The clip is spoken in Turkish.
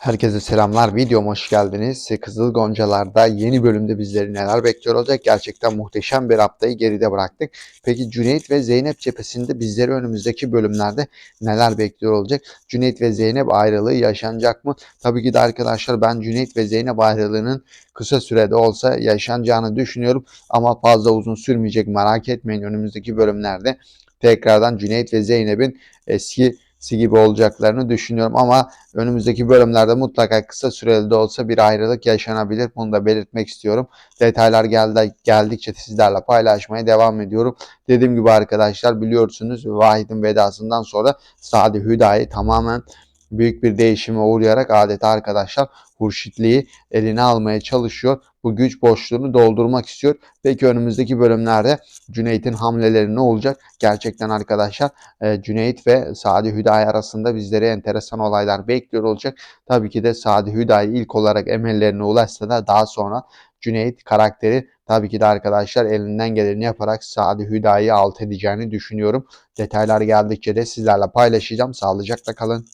Herkese selamlar. Videoma hoş geldiniz. Kızıl Goncalar'da yeni bölümde bizleri neler bekliyor olacak? Gerçekten muhteşem bir haftayı geride bıraktık. Peki Cüneyt ve Zeynep cephesinde bizleri önümüzdeki bölümlerde neler bekliyor olacak? Cüneyt ve Zeynep ayrılığı yaşanacak mı? Tabii ki de arkadaşlar ben Cüneyt ve Zeynep ayrılığının kısa sürede olsa yaşanacağını düşünüyorum. Ama fazla uzun sürmeyecek merak etmeyin önümüzdeki bölümlerde tekrardan Cüneyt ve Zeynep'in eski gibi olacaklarını düşünüyorum ama önümüzdeki bölümlerde mutlaka kısa süreli de olsa bir ayrılık yaşanabilir. Bunu da belirtmek istiyorum. Detaylar geldi, geldikçe sizlerle paylaşmaya devam ediyorum. Dediğim gibi arkadaşlar biliyorsunuz Vahit'in vedasından sonra Sadi Hüdayi tamamen büyük bir değişime uğrayarak adeta arkadaşlar Hurşitliği eline almaya çalışıyor. Bu güç boşluğunu doldurmak istiyor. Peki önümüzdeki bölümlerde Cüneyt'in hamleleri ne olacak? Gerçekten arkadaşlar e, Cüneyt ve Sadi Hüdayi arasında bizleri enteresan olaylar bekliyor olacak. Tabii ki de Sadi Hüdayi ilk olarak emellerine ulaşsa da daha sonra Cüneyt karakteri tabii ki de arkadaşlar elinden geleni yaparak Sadi Hüdayi'yi alt edeceğini düşünüyorum. Detaylar geldikçe de sizlerle paylaşacağım. Sağlıcakla kalın.